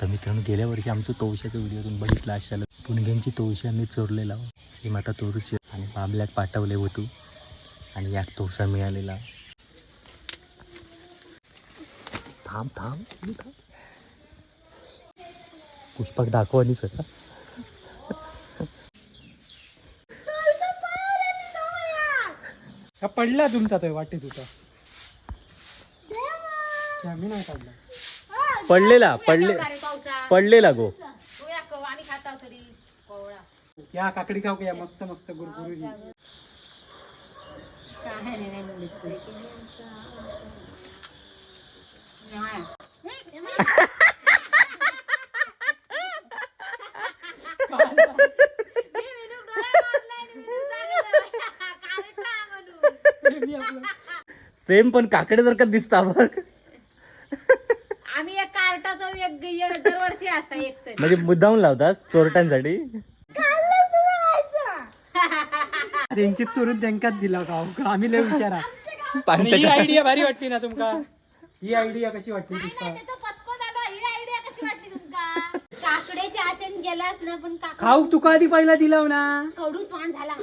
तर मित्रांनो गेल्या वर्षी आमचं तवशाचा व्हिडिओ तुम्ही बघितला असाल. पुणग्यांची तवशी आम्ही चोरलेला. श्री माता तोरूची आणि बाबल्यात पाठवले होतो आणि याक तोसा मिळालेला. थांब थांब. पुष्पक दाखव आणि सर पडला तुमचा तो वाटेत होता. नाही काढला. पडलेला पडले पडलेला गो आम्ही खाता तरी कोवळा या काकडी खाऊ का या मस्त मस्त गुरगुरी सेम पण काकडे जर का दिसता बघ आम्ही एक कार्टाचा एक एक दरवर्षी असता एक तरी. म्हणजे मुद्दाम लावतात चोरट्यांसाठी. त्यांची चोरून त्यांकाच दिला का? आम्ही लय हुशार आहे. आणि ही आयडिया भारी वाटली ना तुमका? ही आयडिया कशी वाटली नाही तुमका? नाही त्याचा पत्को झाला. ही आयडिया कशी वाटली तुमका? काकड्याच्या आशेन गेलास ना पण काकड खाऊ तुका आधी पहिला दिला ना. कडू पान झाला.